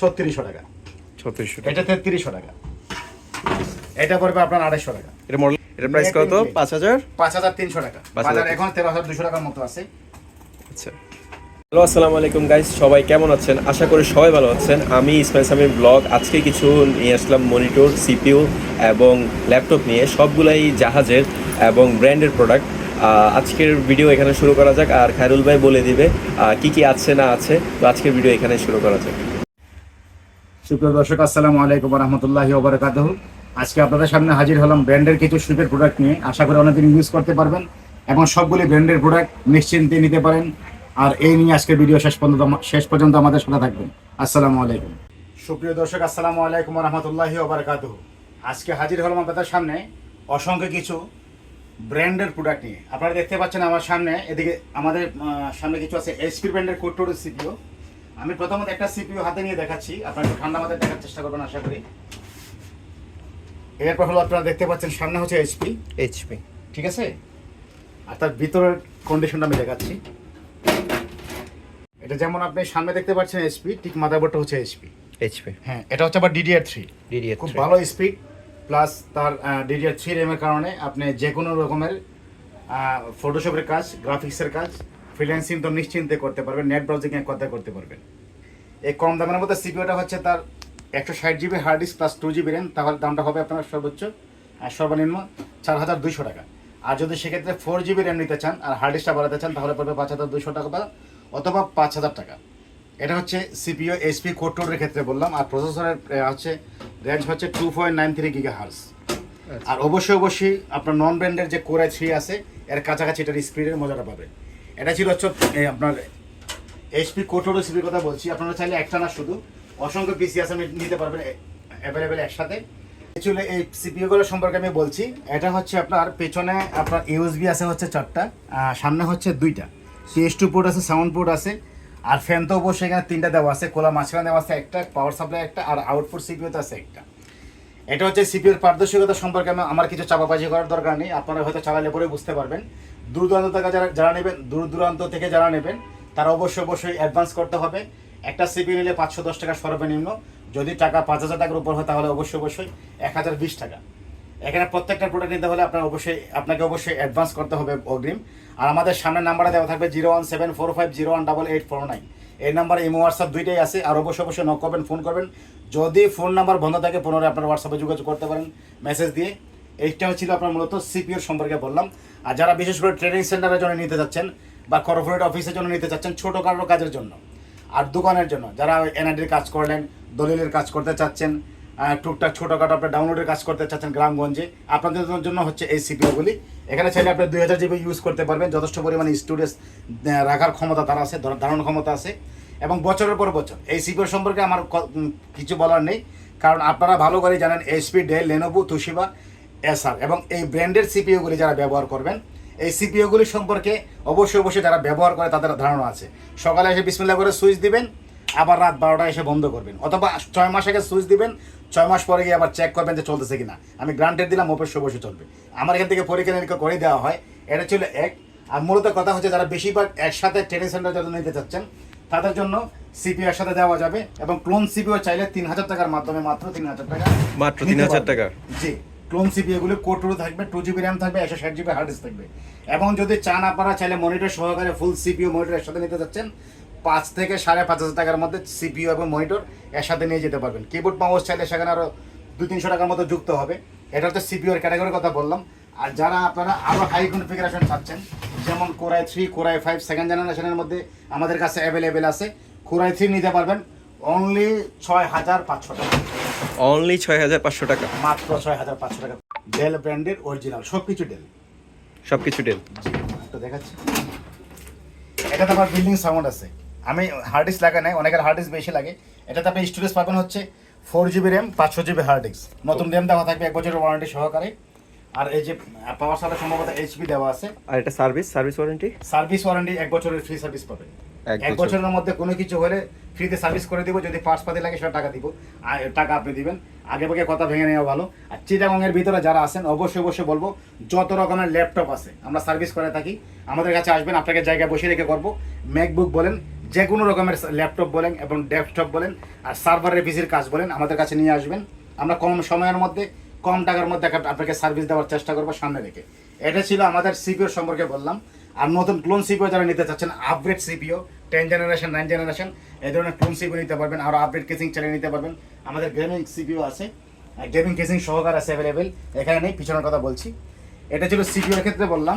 ছত্রিশশো টাকা। ছত্রিশশো এটা তেত্রিশশো টাকা। এটা পড়বে আপনার আড়াইশো টাকা। এটা মডেল এটার প্রাইস কত? পাঁচ হাজার? পাঁচ হাজার তিনশো টাকা। বাজার এখন তেরো হাজার দুশো টাকার মতো আছে। আচ্ছা। হ্যালো আসসালামু আলাইকুম গাইস সবাই কেমন আছেন? আশা করি সবাই ভালো আছেন। আমি ইসমাইল সামির ব্লগ। আজকে কিছু নিয়ে আসলাম মনিটর সিপিইউ এবং ল্যাপটপ নিয়ে। সবগুলাই জাহাজের এবং ব্র্যান্ডের প্রোডাক্ট আজকের ভিডিও এখানে শুরু করা যাক। আর খায়রুল ভাই বলে দিবে কি কি আছে না আছে। তো আজকের ভিডিও এখানে শুরু করা যাক। সুপ্রিয় দর্শক, আসসালামু আলাইকুম রহমতুল্লাহি ওবরাকাতুহ। আজকে আপনাদের সামনে হাজির হলাম ব্র্যান্ডের কিছু শিপের প্রোডাক্ট নিয়ে। আশা করি অনেকদিন ইউজ করতে পারবেন এবং সবগুলি ব্র্যান্ডের প্রোডাক্ট নিশ্চিন্তে নিতে পারেন। আর এই নিয়ে আজকে ভিডিও শেষ পর্যন্ত শেষ পর্যন্ত আমাদের সাথে থাকবেন। আসসালামু আলাইকুম। সুপ্রিয় দর্শক, আসসালামু আলাইকুম রহমতুল্লাহি ওবরাকাতুহ। আজকে হাজির হলাম আপনাদের সামনে অসংখ্য কিছু ব্র্যান্ডের প্রোডাক্ট নিয়ে। আপনারা দেখতে পাচ্ছেন আমার সামনে, এদিকে আমাদের সামনে কিছু আছে এইচপি ব্র্যান্ডের কোটোর সিপিও আমি প্রথমত একটা সিপিইউ হাতে নিয়ে দেখাচ্ছি। আপনারা একটু ঠান্ডা মাথায় দেখার চেষ্টা করবেন আশা করি। এরপর হলো আপনারা দেখতে পাচ্ছেন সামনে হচ্ছে এইচপি। এইচপি। ঠিক আছে? আর তার ভিতরের কন্ডিশনটা আমি দেখাচ্ছি। এটা যেমন আপনি সামনে দেখতে পাচ্ছেন এইচপি ঠিক মাদারবোর্ডটা হচ্ছে এইচপি। এইচপি। হ্যাঁ এটা হচ্ছে আবার ডিডিআর থ্রি ডিডিএ খুব ভালো স্পিড প্লাস তার ডিডিআর থ্রি র্যামের কারণে আপনি যে কোনো রকমের ফটোশপের কাজ গ্রাফিক্সের কাজ ফ্রিল্যান্সিং তো নিশ্চিন্তে করতে পারবেন নেট ব্রাউজিং এক কথায় করতে পারবেন। এই কম দামের মধ্যে সিপিওটা হচ্ছে তার একশো ষাট GB hard disk plus two GB RAM তাহলে দামটা হবে আপনার সর্বোচ্চ আর সর্বনিম্ন চার হাজার দুইশো টাকা। আর যদি সেক্ষেত্রে ফোর জিবি র্যাম নিতে চান আর হার্ড ডিস্কটা বাড়াতে চান তাহলে পড়বে পাঁচ হাজার দুইশো টাকা বা অথবা পাঁচ হাজার টাকা। এটা হচ্ছে সিপিও এসপি কোটোরের ক্ষেত্রে বললাম আর প্রসেসরের হচ্ছে রেঞ্জ হচ্ছে two point nine three giga hertz আর অবশ্যই অবশ্যই আপনার নন ব্র্যান্ডের যে কোরাই থ্রি আছে এর কাছাকাছি এটার স্পিডের মজাটা পাবে এটা ছিল হচ্ছে আপনার এইচপি কোটোরো সিপির কথা বলছি। আপনারা চাইলে একটা না শুধু। অসংখ্য পিসি আপনি নিতে পারবেন অ্যাভেলেবেল একসাথে। অ্যাকচুয়ালি এই সিপিওগুলো সম্পর্কে আমি বলছি। এটা হচ্ছে আপনার পেছনে আপনার ইউএসবি আছে হচ্ছে চারটা সামনে হচ্ছে দুইটা। পিএস টু পোর্ট আছে সাউন্ড পোর্ট আছে, আর ফ্যান তো অবশ্যই এখানে তিনটা দেওয়া আছে। কোলা মাঝখানে দেওয়া আছে একটা পাওয়ার সাপ্লাই একটা, আর আউটপুট সিপিওতে আছে একটা। এটা হচ্ছে সিপিওর পারদর্শিকতা সম্পর্কে আমি- আমার কিছু চাপাবাজি করার দরকার নেই। আপনারা হয়তো চালালে পরে বুঝতে পারবেন। দূর দূরান্ত থেকে যারা যারা নেবেন দূর দূরান্ত থেকে যারা নেবেন, তারা অবশ্যই অবশ্যই অ্যাডভান্স করতে হবে। একটা সিপি নিলে পাঁচশো দশ টাকা সর্বনিম্ন। যদি টাকা পাঁচ হাজার টাকার উপর হয়, তাহলে অবশ্যই অবশ্যই এক হাজার বিশ টাকা। এখানে প্রত্যেকটা প্রোডাক্ট নিতে হলে আপনার অবশ্যই, আপনাকে অবশ্যই অ্যাডভান্স করতে হবে অগ্রিম। আর আমাদের সামনের নাম্বারে দেওয়া থাকবে zero one seven four five zero one double eight four nine এই নাম্বারে ইমো হোয়াটসঅ্যাপ দুইটাই আছে, আর অবশ্যই অবশ্যই নক করবেন ফোন করবেন। যদি ফোন নাম্বার বন্ধ থাকে, পুনরায় আপনার হোয়াটসঅ্যাপে যোগাযোগ করতে পারেন মেসেজ দিয়ে। এইটা হচ্ছিল আপনার মূলত সিপিওর সম্পর্কে বললাম। আর যারা বিশেষ করে ট্রেনিং সেন্টারের জন্য নিতে যাচ্ছেন, বা কর্পোরেট অফিসের জন্য নিতে চাচ্ছেন ছোটো ছোটোখাটো কাজের জন্য, আর দোকানের জন্য, যারা এনআইডির কাজ করলেন, দলিলের কাজ করতে চাচ্ছেন টুকটাক ছোটোখাটো আপনার ডাউনলোডের কাজ করতে চাচ্ছেন গ্রামগঞ্জে, আপনাদের জন্য হচ্ছে এই সিপিওগুলি এখানে চাইলে আপনি দুই হাজার জিবি ইউজ করতে পারবেন। যথেষ্ট পরিমাণে স্টুডেন্টস রাখার ক্ষমতা তার আছে, ধর- ধারণ ক্ষমতা আছে। এবং বছরের পর বছর, এই সিপিও সম্পর্কে আমার কিছু বলার নেই। কারণ আপনারা ভালো করে জানেন HP Dell Lenovo Toshiba SR এবং এই ব্র্যান্ডের সিপিওগুলি যারা ব্যবহার করবেন, এই সিপিওগুলি সম্পর্কে অবশ্যই অবশ্যই যারা ব্যবহার করে তাদের ধারণা আছে। সকালে এসে বিসমিল্লা করে সুইচ দিবেন আবার রাত বারোটায় এসে বন্ধ করবেন। অথবা ছয় মাস আগে সুইচ দিবেন ছয় মাস পরে গিয়ে আবার চেক করবেন যে চলতেছে কিনা। আমি গ্রান্টেড দিলাম অবশ্যই অবশ্যই চলবে। আমার এখান থেকে পরীক্ষা নিরীক্ষা করে দেওয়া হয়। এটা ছিল এক। আর মূলত কথা হচ্ছে যারা বেশিরভাগ একসাথে ট্রেনিং সেন্টার যারা নিতে চাচ্ছেন তাদের জন্য সিপিও একসাথে দেওয়া যাবে এবং ক্লোন সিপিও চাইলে তিন হাজার টাকার মাধ্যমে মাত্র তিন হাজার টাকা মাত্র 3000 পারবেন। টাকা? জি ক্লোন সিপিও গুলো কোটরু থাকবে টু জিবি র্যাম থাকবে একশো ষাট জিবি হার্ড ডিস্ক থাকবে। এবং যদি চান আপনারা চাইলে মনিটর সহকারে ফুল সিপিও মনিটর একসাথে নিতে যাচ্ছেন পাঁচ থেকে সাড়ে পাঁচ হাজার টাকার মধ্যে সিপিও এবং মনিটর একসাথে নিয়ে যেতে পারবেন। কিবোর্ড মাউস চাইলে সেখানে আরও দুই তিনশো টাকার মতো যুক্ত হবে। এটা হচ্ছে সিপিওর ক্যাটাগরির কথা বললাম। আর যারা আপনারা আরও হাই কনফিগারেশন চাচ্ছেন যেমন core i three core i five second জেনারেশনের মধ্যে আমাদের কাছে অ্যাভেলেবেল আছে। কোরাই থ্রি নিতে পারবেন অনলি ছয় হাজার পাঁচশো টাকা। অনলি ছয় হাজার পাঁচশো টাকা। মাত্র ছয় হাজার পাঁচশো টাকা। ডেল ব্র্যান্ডের অরিজিনাল সব কিছু ডেল সব কিছু ডেল তো দেখাচ্ছি। এটাতে আবার বিল্ডিং সাউন্ড আছে। আমি হার্ড ডিস্ক লাগা নাই অনেকের হার্ড ডিস্ক বেশি লাগে। এটাতে আপনি স্টোরেজ পাবেন হচ্ছে ফোর জিবি র্যাম পাঁচশো জিবি হার্ড ডিস্ক নতুন র্যাম দেওয়া থাকবে এক বছরের ওয়ারেন্টি সহকারে। আর এই যে পাওয়ার সাপ্লাই সম্ভবত এইচপি দেওয়া আছে। আর এটা service service warranty service warranty এক বছরের ফ্রি সার্ভিস পাবেন এক বছরের মধ্যে কোনো কিছু হলে ফ্রিতে সার্ভিস করে দিব যদি পার্টস পাতি লাগে সেটা টাকা দিব। আর টাকা আপনি দিবেন। আগে ভাগে কথা ভেঙে নেওয়া ভালো। আর চিটাগংয়ের ভিতরে যারা আছেন অবশ্যই অবশ্যই বলব যত রকমের ল্যাপটপ আছে আমরা সার্ভিস করে থাকি। আমাদের কাছে আসবেন আপনাকে জায়গায় বসে রেখে করব। ম্যাকবুক বলেন যে কোনো রকমের ল্যাপটপ বলেন এবং ডেস্কটপ বলেন আর সার্ভারের পিসির কাজ বলেন আমাদের কাছে নিয়ে আসবেন। আমরা কম সময়ের মধ্যে, কম টাকার মধ্যে আপনাকে সার্ভিস দেওয়ার চেষ্টা করব সামনে রেখে। এটা ছিল আমাদের সিপিও সম্পর্কে বললাম। আর নতুন ক্লোন সিপিও যারা নিতে চাচ্ছেন upgrade CPU ten generation nine generation এই ধরনের ক্লোন সিপিও নিতে পারবেন আরও আপগ্রেড কেসিং চালিয়ে নিতে পারবেন। আমাদের গেমিং সিপিও আছে গেমিং কেসিং সহকার আছে অ্যাভেলেবেল এখানে নেই, পিছনের কথা বলছি। এটা ছিল সিপিওর ক্ষেত্রে বললাম।